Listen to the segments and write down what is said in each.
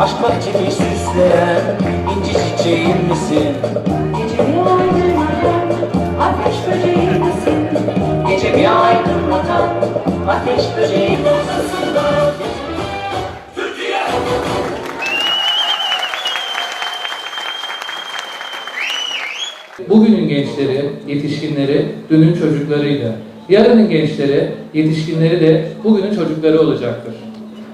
Aşk bahçemi süsleyen inci çiçeğim misin? Gecemi aydınlatan ateş böceği misin? Gecemi aydınlatan ateş böceği odasında Bugünün gençleri, yetişkinleri dünün çocuklarıydı. Yarının gençleri, yetişkinleri de bugünün çocukları olacaktır.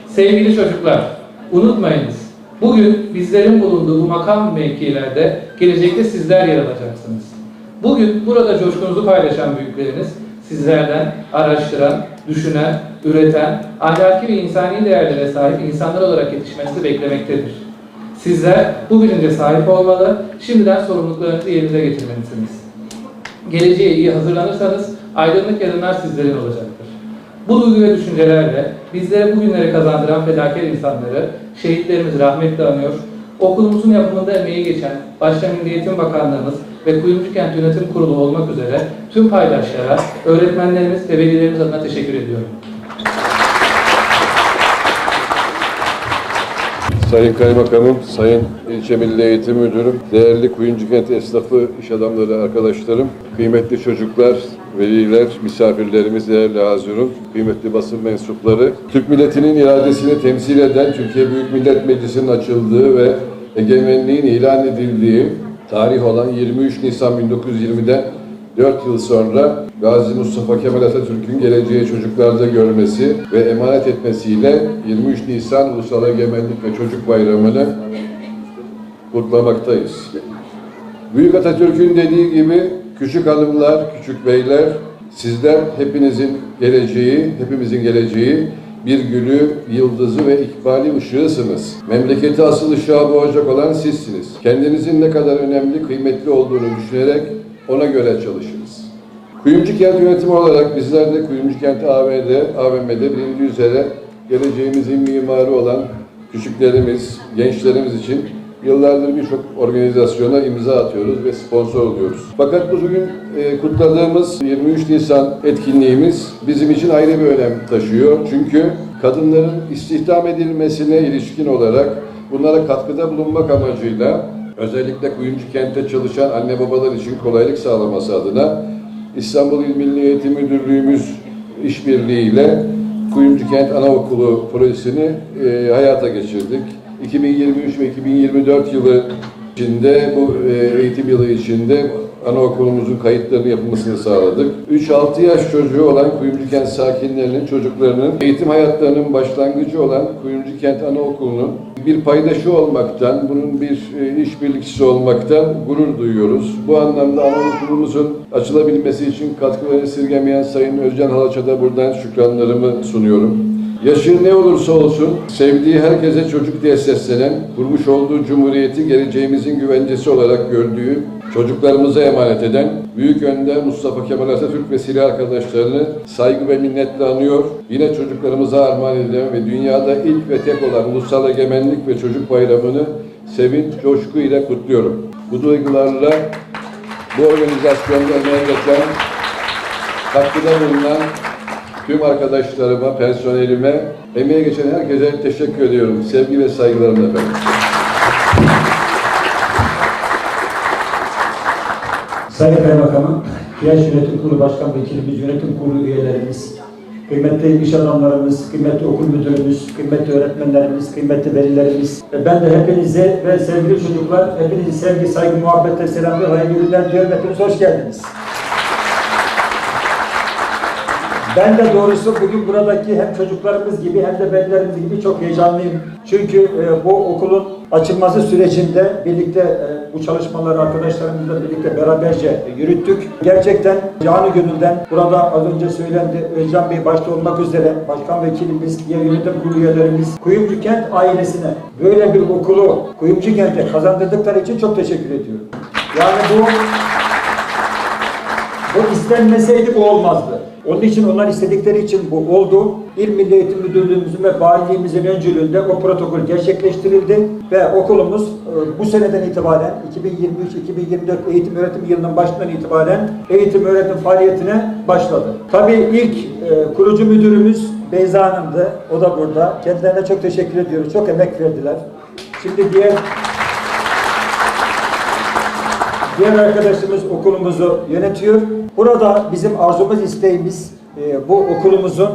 Sevgili çocuklar, unutmayınız. Bugün bizlerin bulunduğu bu makam mevkilerde gelecekte sizler yer alacaksınız. Bugün burada coşkunuzu paylaşan büyükleriniz sizlerden araştıran, düşünen, üreten, ahlaki ve insani değerlere sahip insanlar olarak yetişmenizi beklemektedir. Sizler bu bilince sahip olmalı, şimdiden sorumluluklarınızı yerinize getirmelisiniz. Geleceğe iyi hazırlanırsanız aydınlık yarınlar sizlerin olacaktır. Bu duygu ve düşüncelerle bizlere bugünleri kazandıran fedakar insanları, şehitlerimizi rahmetle anıyor, okulumuzun yapımında emeği geçen başta Milli Bakanlığımız ve Kuyumcu Kent Yönetim Kurulu olmak üzere tüm paydaşlara, öğretmenlerimiz ve velilerimiz adına teşekkür ediyorum. Sayın Kaymakamım, Sayın İlçe Milli Eğitim Müdürüm, değerli Kuyumcu Kent esnafı, iş adamları, arkadaşlarım, kıymetli çocuklar, veliler, misafirlerimiz, değerli Hazirun, kıymetli basın mensupları, Türk milletinin iradesini temsil eden Türkiye Büyük Millet Meclisi'nin açıldığı ve egemenliğin ilan edildiği tarih olan 23 Nisan 1920'den 4 yıl sonra Gazi Mustafa Kemal Atatürk'ün geleceği çocuklarda görmesi ve emanet etmesiyle 23 Nisan Ulusal Egemenlik ve Çocuk Bayramı'nı kutlamaktayız. Büyük Atatürk'ün dediği gibi küçük hanımlar, küçük beyler, sizler hepinizin geleceği, hepimizin geleceği bir gülü, yıldızı ve ikbali ışığısınız. Memleketi asıl ışığa boğacak olan sizsiniz. Kendinizin ne kadar önemli, kıymetli olduğunu düşünerek ona göre çalışınız. Kuyumcu Kent Yönetimi olarak bizler de Kuyumcu Kent AV'de, AVM'de bilindiği üzere geleceğimizin mimarı olan küçüklerimiz, gençlerimiz için yıllardır birçok organizasyona imza atıyoruz ve sponsor oluyoruz. Fakat bugün e, kutladığımız 23 Nisan etkinliğimiz bizim için ayrı bir önem taşıyor. Çünkü kadınların istihdam edilmesine ilişkin olarak bunlara katkıda bulunmak amacıyla özellikle Kuyumcu Kent'te çalışan anne babalar için kolaylık sağlaması adına İstanbul İl Milli Eğitim Müdürlüğümüz işbirliğiyle Kuyumcu Kent Anaokulu projesini e, hayata geçirdik. 2023 ve 2024 yılı içinde bu e, eğitim yılı içinde anaokulumuzun kayıtlarını yapılmasını sağladık. 3-6 yaş çocuğu olan Kuyumcu Kent sakinlerinin çocuklarının eğitim hayatlarının başlangıcı olan Kuyumcu Kent Anaokulu'nun bir paydaşı olmaktan, bunun bir e, işbirlikçisi olmaktan gurur duyuyoruz. Bu anlamda anaokulumuzun açılabilmesi için katkılarını esirgemeyen Sayın Özcan Halaç'a da buradan şükranlarımı sunuyorum. Yaşı ne olursa olsun sevdiği herkese çocuk diye seslenen, kurmuş olduğu cumhuriyeti geleceğimizin güvencesi olarak gördüğü, çocuklarımıza emanet eden Büyük Önder Mustafa Kemal Atatürk ve silah arkadaşlarını saygı ve minnetle anıyor. Yine çocuklarımıza armağan edilen ve dünyada ilk ve tek olan Ulusal Egemenlik ve Çocuk Bayramı'nı sevinç, coşku ile kutluyorum. Bu duygularla bu organizasyonda emeğe geçen, katkıda bulunan tüm arkadaşlarıma, personelime, emeğe geçen herkese teşekkür ediyorum. Sevgi ve saygılarımla efendim. Sayın Kaymakamım, Kiyaş Yönetim Kurulu Başkan Vekilimiz, Yönetim Kurulu üyelerimiz, kıymetli iş adamlarımız, kıymetli okul müdürümüz, kıymetli öğretmenlerimiz, kıymetli velilerimiz. ve Ben de hepinize ve sevgili çocuklar, hepinizi sevgi, saygı, muhabbetle selamlıyor. Hayırlı günler diyorum. Hepiniz hoş geldiniz. Ben de doğrusu bugün buradaki hem çocuklarımız gibi hem de velilerimiz gibi çok heyecanlıyım. Çünkü e, bu okulun açılması sürecinde birlikte e, bu çalışmaları arkadaşlarımızla birlikte beraberce yürüttük. Gerçekten canı gönülden burada az önce söylendi Özcan Bey başta olmak üzere başkan vekilimiz, diğer yönetim kurulu üyelerimiz, Kuyumcu Kent ailesine böyle bir okulu Kuyumcu Kent'e kazandırdıkları için çok teşekkür ediyorum. Yani bu bu istenmeseydi bu olmazdı. Onun için onlar istedikleri için bu oldu. İl Milli Eğitim Müdürlüğümüzün ve valiliğimizin öncülüğünde o protokol gerçekleştirildi ve okulumuz e, bu seneden itibaren 2023-2024 eğitim öğretim yılının başından itibaren eğitim öğretim faaliyetine başladı. Tabii ilk e, kurucu müdürümüz Beyza Hanım'dı. O da burada. Kendilerine çok teşekkür ediyoruz. Çok emek verdiler. Şimdi diğer Diğer arkadaşımız okulumuzu yönetiyor. Burada bizim arzumuz, isteğimiz e, bu okulumuzun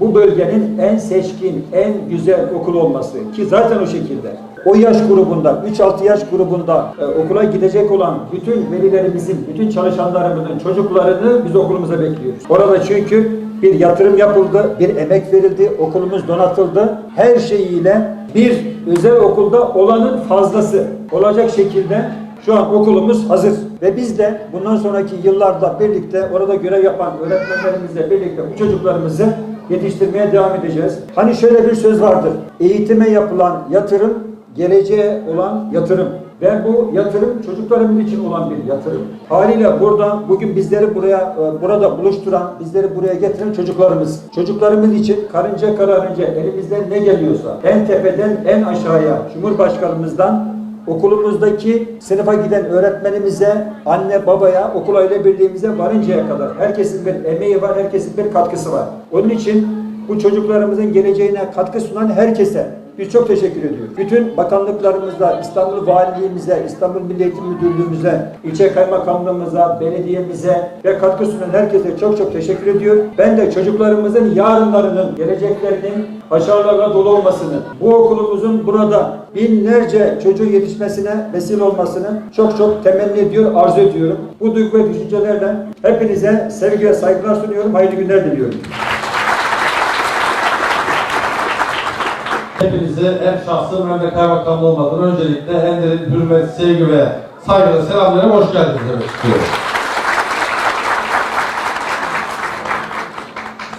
bu bölgenin en seçkin, en güzel okul olması ki zaten o şekilde. O yaş grubunda, 3-6 yaş grubunda e, okula gidecek olan bütün velilerimizin, bütün çalışanlarımızın çocuklarını biz okulumuza bekliyoruz. Orada çünkü bir yatırım yapıldı, bir emek verildi, okulumuz donatıldı. Her şeyiyle bir özel okulda olanın fazlası olacak şekilde şu an okulumuz hazır ve biz de bundan sonraki yıllarda birlikte orada görev yapan öğretmenlerimizle birlikte bu çocuklarımızı yetiştirmeye devam edeceğiz. Hani şöyle bir söz vardır. Eğitime yapılan yatırım geleceğe olan yatırım. Ve bu yatırım çocuklarımız için olan bir yatırım. Haliyle burada bugün bizleri buraya e, burada buluşturan, bizleri buraya getiren çocuklarımız. Çocuklarımız için karınca kararınca elimizden ne geliyorsa en tepeden en aşağıya Cumhurbaşkanımızdan okulumuzdaki sınıfa giden öğretmenimize, anne babaya, okul aile birliğimize varıncaya kadar herkesin bir emeği var, herkesin bir katkısı var. Onun için bu çocuklarımızın geleceğine katkı sunan herkese biz çok teşekkür ediyoruz. Bütün bakanlıklarımıza, İstanbul Valiliğimize, İstanbul Milli Eğitim Müdürlüğümüze, ilçe kaymakamlığımıza, belediyemize ve katkı sunan herkese çok çok teşekkür ediyor. Ben de çocuklarımızın yarınlarının, geleceklerinin başarılarla dolu olmasını, bu okulumuzun burada binlerce çocuğun yetişmesine vesile olmasını çok çok temenni ediyor, arzu ediyorum. Bu duygu ve düşüncelerle hepinize sevgi ve saygılar sunuyorum. Hayırlı günler diliyorum. Hepinize hem şahsım hem de kaymakamlı olmadan öncelikle en derin hürmet, sevgi ve saygıyla selamlarım hoş geldiniz demek istiyorum.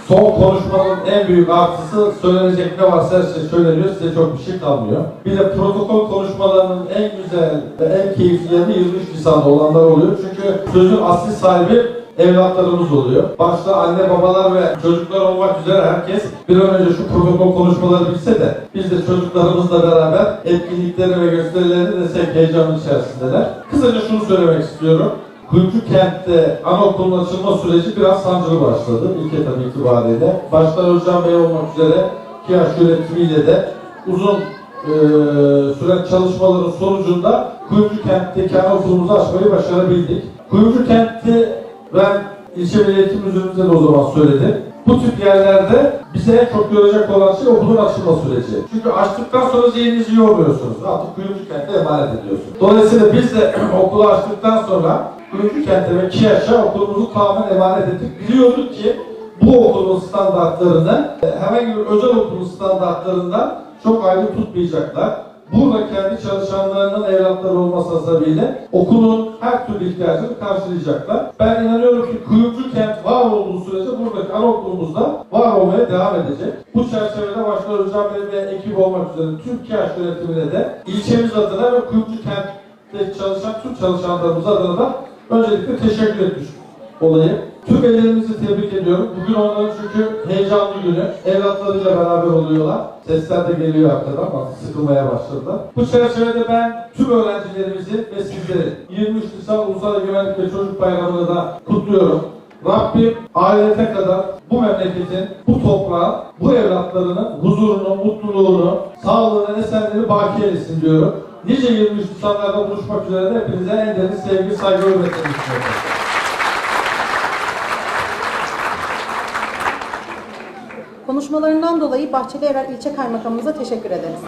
Son konuşmanın en büyük artısı söylenecek ne varsa her şey söyleniyor, size çok bir şey kalmıyor. Bir de protokol konuşmalarının en güzel ve en keyifli yanı 23 Nisan'da olanlar oluyor. Çünkü sözün asli sahibi evlatlarımız oluyor. Başta anne babalar ve çocuklar olmak üzere herkes bir an önce şu protokol konuşmaları bitse de biz de çocuklarımızla beraber etkinliklerini ve gösterilerini desek heyecanın içerisindeler. Kısaca şunu söylemek istiyorum. Kuyumcu kentte anaokulunun açılma süreci biraz sancılı başladı ilk etap itibariyle. Başta Özcan Bey olmak üzere KİAŞ yönetimiyle de uzun eee süren çalışmaların sonucunda Kuyumcu kentteki anaokulumuzu açmayı başarabildik. Kuyumcu kentti ben ilçe milli eğitim müdürümüze de o zaman söyledim. Bu tip yerlerde bize en çok görecek olan şey okulun açılma süreci. Çünkü açtıktan sonra zihninizi yormuyorsunuz. Artık Kuyumcu kente emanet ediyorsunuz. Dolayısıyla biz de okulu açtıktan sonra Kuyumcu kente ve KİAŞ'a okulumuzu tamamen emanet ettik. Biliyorduk ki bu okulun standartlarını e, herhangi bir özel okulun standartlarından çok ayrı tutmayacaklar. Burada kendi çalışanlarının evlatları olması hasebiyle okulun her türlü ihtiyacını karşılayacaklar. Ben inanıyorum ki Kuyumcu kent var olduğu sürece buradaki anaokulumuzda var olmaya devam edecek. Bu çerçevede başta Özcan ve ekip olmak üzere tüm KİAŞ yönetimine de ilçemiz adına ve Kuyumcu kentte çalışan tüm çalışanlarımız adına da öncelikle teşekkür etmiş olayım. Tüm velilerimizi tebrik ediyorum. Bugün onların çünkü heyecanlı günü. Evlatlarıyla beraber oluyorlar. Sesler de geliyor arkadan ama sıkılmaya başladılar. Bu çerçevede ben tüm öğrencilerimizi ve sizleri 23 Nisan Ulusal Egemenlik ve Çocuk Bayramı'nı da kutluyorum. Rabbim ahirete kadar bu memleketin, bu toprağın, bu evlatlarının huzurunu, mutluluğunu, sağlığını, esenliğini baki eylesin diyorum. Nice 23 Nisanlarda buluşmak üzere de hepinize en derin sevgi, saygı, hürmetlerimi sunuyorum. Konuşmalarından dolayı Bahçeli Evler İlçe Kaymakamımıza teşekkür ederiz.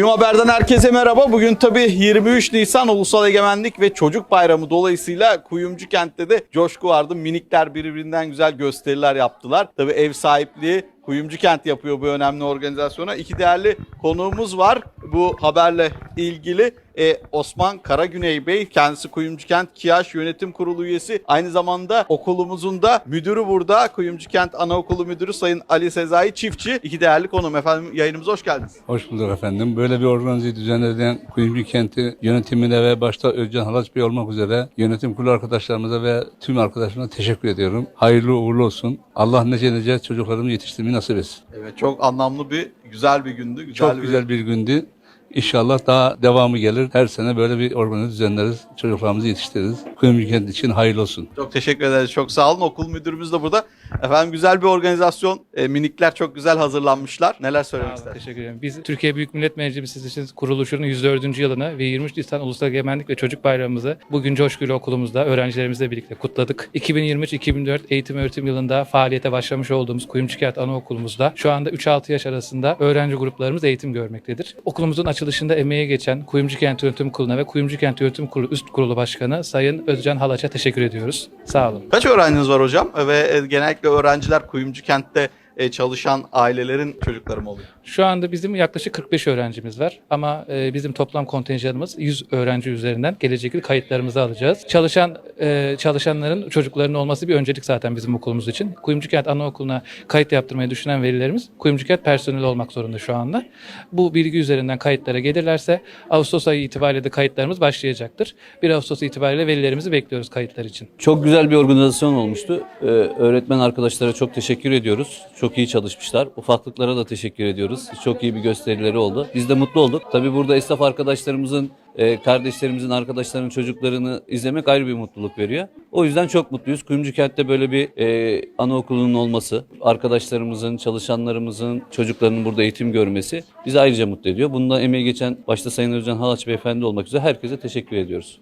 Kuyum Haber'den herkese merhaba. Bugün tabii 23 Nisan Ulusal Egemenlik ve Çocuk Bayramı dolayısıyla Kuyumcu kentte de coşku vardı. Minikler birbirinden güzel gösteriler yaptılar. Tabii ev sahipliği Kuyumcu Kent yapıyor bu önemli organizasyona. İki değerli konuğumuz var bu haberle ilgili. Ee, Osman Karagüney Bey, kendisi Kuyumcu Kent KİAŞ Yönetim Kurulu üyesi. Aynı zamanda okulumuzun da müdürü burada. Kuyumcu Kent Anaokulu Müdürü Sayın Ali Sezai Çiftçi. İki değerli konuğum efendim yayınımıza hoş geldiniz. Hoş bulduk efendim. Böyle bir organize düzenlenen Kuyumcu Kenti yönetimine ve başta Özcan Halaç Bey olmak üzere yönetim kurulu arkadaşlarımıza ve tüm arkadaşlarıma teşekkür ediyorum. Hayırlı uğurlu olsun. Allah nice nice çocuklarımı yetiştirmeyi nasip etsin. Evet çok anlamlı bir, güzel bir gündü. Güzel Çok güzel bir gündü. İnşallah daha devamı gelir. Her sene böyle bir organize düzenleriz. Çocuklarımızı yetiştiririz. Kuyumcu Kent için hayırlı olsun. Çok teşekkür ederiz. Çok sağ olun. Okul müdürümüz de burada. Efendim güzel bir organizasyon. E, minikler çok güzel hazırlanmışlar. Neler söylemek istersiniz? teşekkür ederim. Biz Türkiye Büyük Millet Meclisi kuruluşunun 104. yılını ve 23 Nisan Ulusal Egemenlik ve Çocuk Bayramımızı bugün coşkuyla okulumuzda öğrencilerimizle birlikte kutladık. 2023-2024 eğitim öğretim yılında faaliyete başlamış olduğumuz Kuyumcu Kent Anaokulumuzda şu anda 3-6 yaş arasında öğrenci gruplarımız eğitim görmektedir. Okulumuzun açılışında emeğe geçen Kuyumcu Kent Yönetim Kurulu'na ve Kuyumcu Kent Yönetim Kurulu Üst Kurulu Başkanı Sayın Özcan Halaç'a teşekkür ediyoruz. Sağ olun. Kaç öğrenciniz var hocam? Ve e, genellikle öğrenciler Kuyumcu Kent'te e, çalışan ailelerin çocukları mı oluyor? Şu anda bizim yaklaşık 45 öğrencimiz var ama e, bizim toplam kontenjanımız 100 öğrenci üzerinden gelecek yıl kayıtlarımızı alacağız. Çalışan e, çalışanların çocuklarının olması bir öncelik zaten bizim okulumuz için. Kuyumcukent Anaokulu'na kayıt yaptırmayı düşünen velilerimiz Kuyumcukent personeli olmak zorunda şu anda. Bu bilgi üzerinden kayıtlara gelirlerse Ağustos ayı itibariyle de kayıtlarımız başlayacaktır. 1 Ağustos itibariyle velilerimizi bekliyoruz kayıtlar için. Çok güzel bir organizasyon olmuştu. Ee, öğretmen arkadaşlara çok teşekkür ediyoruz. Çok iyi çalışmışlar. Ufaklıklara da teşekkür ediyoruz. Çok iyi bir gösterileri oldu. Biz de mutlu olduk. Tabii burada esnaf arkadaşlarımızın, e, kardeşlerimizin, arkadaşlarının çocuklarını izlemek ayrı bir mutluluk veriyor. O yüzden çok mutluyuz. Kuyumcu Kent'te böyle bir e, anaokulunun olması, arkadaşlarımızın, çalışanlarımızın, çocuklarının burada eğitim görmesi bizi ayrıca mutlu ediyor. Bunda emeği geçen başta Sayın Özcan Halaç Beyefendi olmak üzere herkese teşekkür ediyoruz.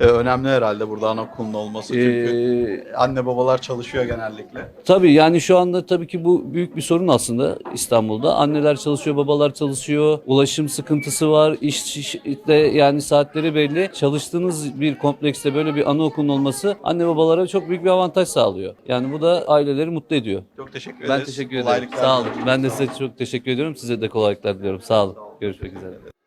E, önemli herhalde burada anaokulunun olması. Çünkü Ee, anne babalar çalışıyor genellikle. Tabii yani şu anda tabii ki bu büyük bir sorun aslında İstanbul'da. Anneler çalışıyor, babalar çalışıyor. Ulaşım sıkıntısı var. İş, işte yani saatleri belli. Çalıştığınız bir komplekste böyle bir anaokulun olması anne babalara çok büyük bir avantaj sağlıyor. Yani bu da aileleri mutlu ediyor. Çok teşekkür ederiz. Ben teşekkür ederim. Kolaylıklar Sağ olun. Ben de size çok teşekkür ediyorum. Size de kolaylıklar diliyorum. Sağ olun. Görüşmek üzere.